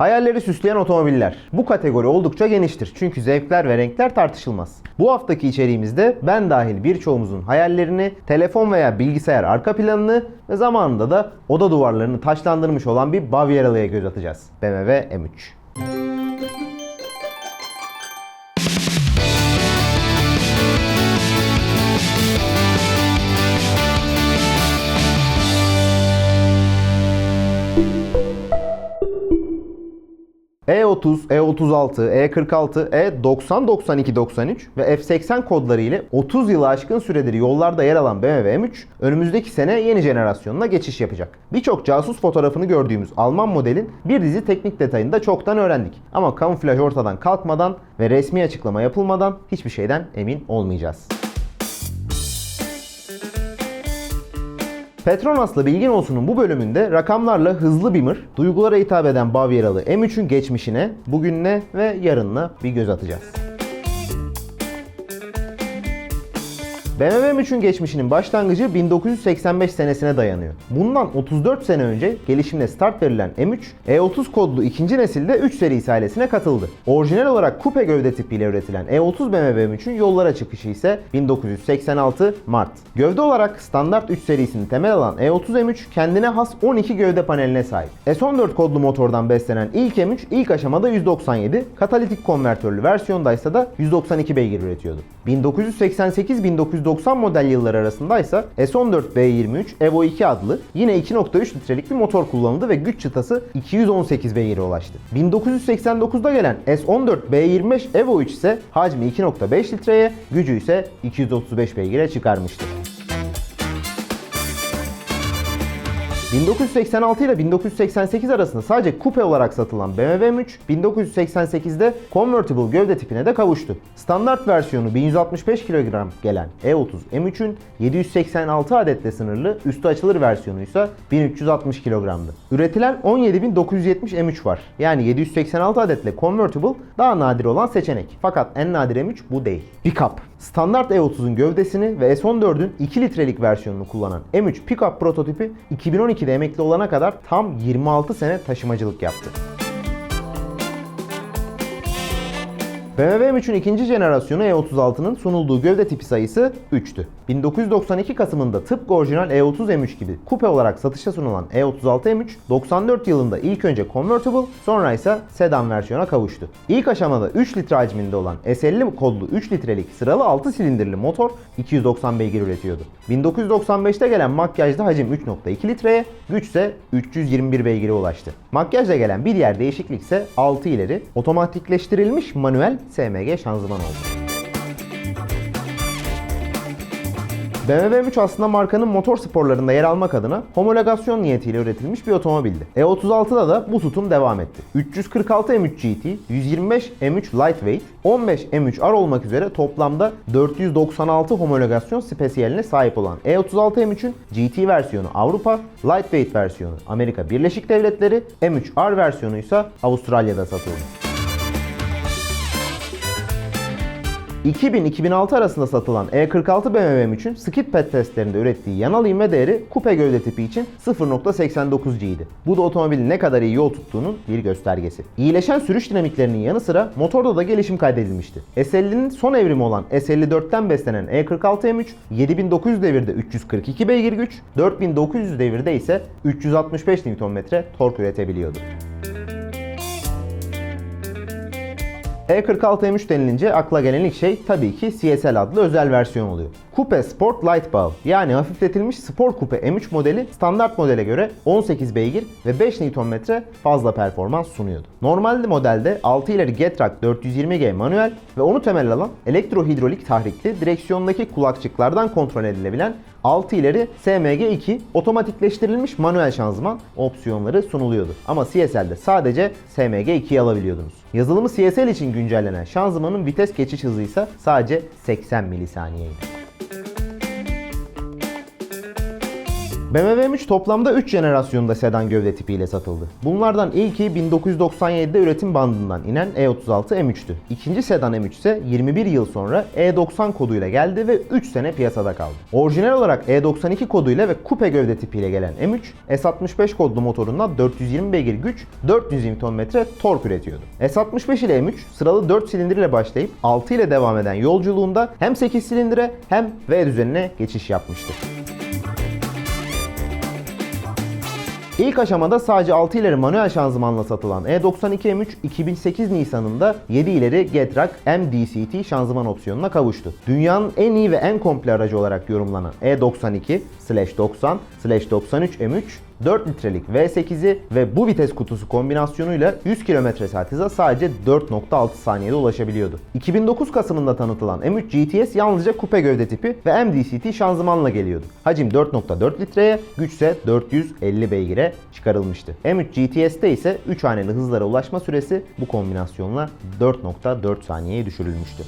Hayalleri süsleyen otomobiller. Bu kategori oldukça geniştir. Çünkü zevkler ve renkler tartışılmaz. Bu haftaki içeriğimizde ben dahil birçoğumuzun hayallerini, telefon veya bilgisayar arka planını ve zamanında da oda duvarlarını taşlandırmış olan bir Bavyeralı'ya göz atacağız. BMW M3. E30, E36, E46, E90, 92, 93 ve F80 kodları ile 30 yılı aşkın süredir yollarda yer alan BMW M3 önümüzdeki sene yeni jenerasyonuna geçiş yapacak. Birçok casus fotoğrafını gördüğümüz Alman modelin bir dizi teknik detayını da çoktan öğrendik. Ama kamuflaj ortadan kalkmadan ve resmi açıklama yapılmadan hiçbir şeyden emin olmayacağız. Petronas'la Bilgin Olsun'un bu bölümünde rakamlarla hızlı bir mır, duygulara hitap eden Bavyeralı M3'ün geçmişine, bugününe ve yarınına bir göz atacağız. BMW M3'ün geçmişinin başlangıcı 1985 senesine dayanıyor. Bundan 34 sene önce gelişimine start verilen M3, E30 kodlu ikinci nesilde 3 serisi ailesine katıldı. Orijinal olarak kupe gövde tipiyle üretilen E30 BMW M3'ün yollara çıkışı ise 1986 Mart. Gövde olarak standart 3 serisini temel alan E30 M3 kendine has 12 gövde paneline sahip. S14 kodlu motordan beslenen ilk M3 ilk aşamada 197, katalitik konvertörlü versiyondaysa da 192 beygir üretiyordu. 1988-1990 model yılları arasında ise S14 B23 Evo 2 adlı yine 2.3 litrelik bir motor kullanıldı ve güç çıtası 218 beygire ulaştı. 1989'da gelen S14 B25 Evo 3 ise hacmi 2.5 litreye, gücü ise 235 beygire çıkarmıştır. 1986 ile 1988 arasında sadece kupe olarak satılan BMW M3 1988'de convertible gövde tipine de kavuştu. Standart versiyonu 1165 kilogram gelen E30 M3'ün 786 adetle sınırlı üstü açılır versiyonu ise 1360 kilogramdı. Üretilen 17970 M3 var. Yani 786 adetle convertible daha nadir olan seçenek. Fakat en nadir M3 bu değil. Pickup. Standart E30'un gövdesini ve S14'ün 2 litrelik versiyonunu kullanan M3 Pickup prototipi 2012'de emekli olana kadar tam 26 sene taşımacılık yaptı. BMW M3'ün ikinci jenerasyonu E36'nın sunulduğu gövde tipi sayısı 3'tü. 1992 Kasım'ında tıpkı orijinal E30 M3 gibi kupe olarak satışa sunulan E36 M3, 94 yılında ilk önce convertible, sonra ise sedan versiyona kavuştu. İlk aşamada 3 litre hacminde olan S50 kodlu 3 litrelik sıralı 6 silindirli motor 290 beygir üretiyordu. 1995'te gelen makyajda hacim 3.2 litreye, güç ise 321 beygire ulaştı. Makyajla gelen bir diğer değişiklik ise 6 ileri otomatikleştirilmiş manuel SMG şanzıman oldu. BMW M3 aslında markanın motor sporlarında yer almak adına homologasyon niyetiyle üretilmiş bir otomobildi. E36'da da bu tutum devam etti. 346 M3 GT, 125 M3 Lightweight, 15 M3 R olmak üzere toplamda 496 homologasyon spesiyeline sahip olan E36 M3'ün GT versiyonu Avrupa, Lightweight versiyonu Amerika Birleşik Devletleri, M3 R versiyonu ise Avustralya'da satıldı. 2000-2006 arasında satılan E46 BMW M3'ün skid pad testlerinde ürettiği yanal inme değeri kupe gövde tipi için 0.89 G'ydi. Bu da otomobilin ne kadar iyi yol tuttuğunun bir göstergesi. İyileşen sürüş dinamiklerinin yanı sıra motorda da gelişim kaydedilmişti. S50'nin son evrimi olan S54'ten beslenen E46 M3 7900 devirde 342 beygir güç, 4900 devirde ise 365 Nm tork üretebiliyordu. E46 M3 denilince akla gelen ilk şey tabii ki CSL adlı özel versiyon oluyor. Coupe Sport Light Bow yani hafifletilmiş spor kupe M3 modeli standart modele göre 18 beygir ve 5 Nm fazla performans sunuyordu. Normal modelde 6 ileri Getrack 420G manuel ve onu temel alan elektrohidrolik tahrikli direksiyondaki kulakçıklardan kontrol edilebilen 6 ileri SMG2 otomatikleştirilmiş manuel şanzıman opsiyonları sunuluyordu. Ama CSL'de sadece SMG2'yi alabiliyordunuz. Yazılımı CSL için güncellenen şanzımanın vites geçiş hızı ise sadece 80 milisaniyeydi. BMW M3 toplamda 3 jenerasyonda sedan gövde tipiyle satıldı. Bunlardan ilki 1997'de üretim bandından inen E36 M3'tü. İkinci sedan M3 ise 21 yıl sonra E90 koduyla geldi ve 3 sene piyasada kaldı. Orijinal olarak E92 koduyla ve kupe gövde tipiyle gelen M3, S65 kodlu motorundan 420 beygir güç, 400 Nm tork üretiyordu. S65 ile M3 sıralı 4 silindir ile başlayıp 6 ile devam eden yolculuğunda hem 8 silindire hem V düzenine geçiş yapmıştır. İlk aşamada sadece 6 ileri manuel şanzımanla satılan E92 M3 2008 Nisan'ında 7 ileri Getrack MDCT şanzıman opsiyonuna kavuştu. Dünyanın en iyi ve en komple aracı olarak yorumlanan E92 90 93 M3 4 litrelik V8'i ve bu vites kutusu kombinasyonuyla 100 km saat hıza sadece 4.6 saniyede ulaşabiliyordu. 2009 Kasım'ında tanıtılan M3 GTS yalnızca kupe gövde tipi ve MDCT şanzımanla geliyordu. Hacim 4.4 litreye, güç ise 450 beygire çıkarılmıştı. M3 GTS'te ise 3 haneli hızlara ulaşma süresi bu kombinasyonla 4.4 saniyeye düşürülmüştü.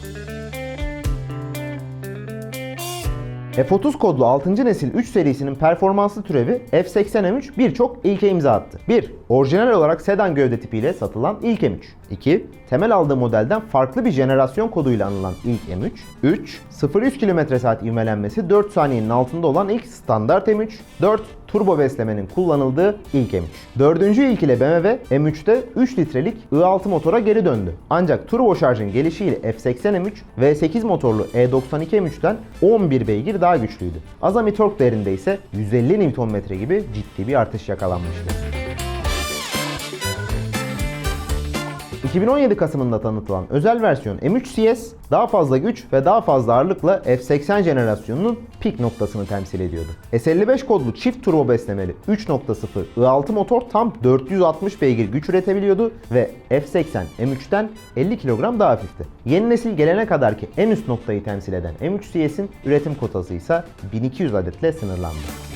F30 kodlu 6. nesil 3 serisinin performanslı türevi F80M3 birçok ilke imza attı. 1. Orijinal olarak sedan gövde tipiyle satılan ilk M3. 2. Temel aldığı modelden farklı bir jenerasyon koduyla anılan ilk M3. 3. 0-100 km/s ivmelenmesi 4 saniyenin altında olan ilk standart M3. 4. Turbo beslemenin kullanıldığı ilk M3. Dördüncü ilk ile BMW M3'te 3 litrelik I6 motora geri döndü. Ancak turbo şarjın gelişiyle F80 M3 V8 motorlu E92 M3'ten 11 beygir daha güçlüydü. Azami tork değerinde ise 150 Nm gibi ciddi bir artış yakalanmıştı. 2017 Kasım'ında tanıtılan özel versiyon M3 CS daha fazla güç ve daha fazla ağırlıkla F80 jenerasyonunun pik noktasını temsil ediyordu. S55 kodlu çift turbo beslemeli 3.0 I6 motor tam 460 beygir güç üretebiliyordu ve F80 M3'ten 50 kilogram daha hafifti. Yeni nesil gelene kadar ki en üst noktayı temsil eden M3 CS'in üretim kotası ise 1200 adetle sınırlandı.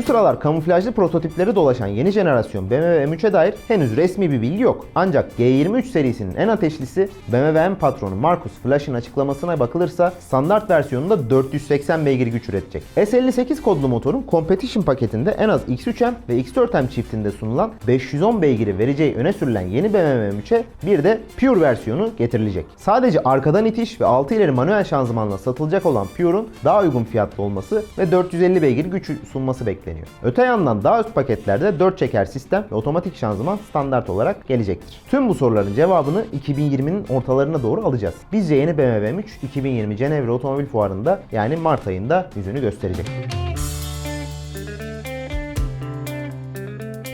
Şu sıralar kamuflajlı prototipleri dolaşan yeni jenerasyon BMW M3'e dair henüz resmi bir bilgi yok. Ancak G23 serisinin en ateşlisi BMW M patronu Marcus Flash'ın açıklamasına bakılırsa standart versiyonunda 480 beygir güç üretecek. S58 kodlu motorun Competition paketinde en az X3M ve X4M çiftinde sunulan 510 beygiri vereceği öne sürülen yeni BMW M3'e bir de Pure versiyonu getirilecek. Sadece arkadan itiş ve 6 ileri manuel şanzımanla satılacak olan Pure'un daha uygun fiyatlı olması ve 450 beygir güç sunması bekleniyor. Öte yandan daha üst paketlerde 4 çeker sistem ve otomatik şanzıman standart olarak gelecektir. Tüm bu soruların cevabını 2020'nin ortalarına doğru alacağız. Bizce yeni BMW M3 2020 Cenevre Otomobil Fuarı'nda yani Mart ayında yüzünü gösterecek.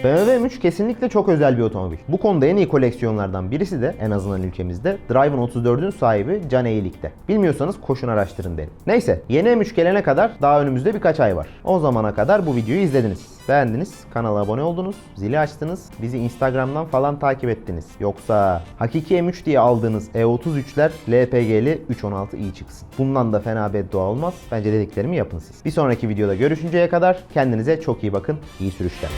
BMW M3 kesinlikle çok özel bir otomobil. Bu konuda en iyi koleksiyonlardan birisi de en azından ülkemizde Drive'ın 34'ün sahibi Can Eğilik'te. Bilmiyorsanız koşun araştırın derim. Neyse yeni M3 gelene kadar daha önümüzde birkaç ay var. O zamana kadar bu videoyu izlediniz. Beğendiniz, kanala abone oldunuz, zili açtınız, bizi Instagram'dan falan takip ettiniz. Yoksa hakiki M3 diye aldığınız E33'ler LPG'li 316i çıksın. Bundan da fena beddua olmaz. Bence dediklerimi yapın siz. Bir sonraki videoda görüşünceye kadar kendinize çok iyi bakın. İyi sürüşler.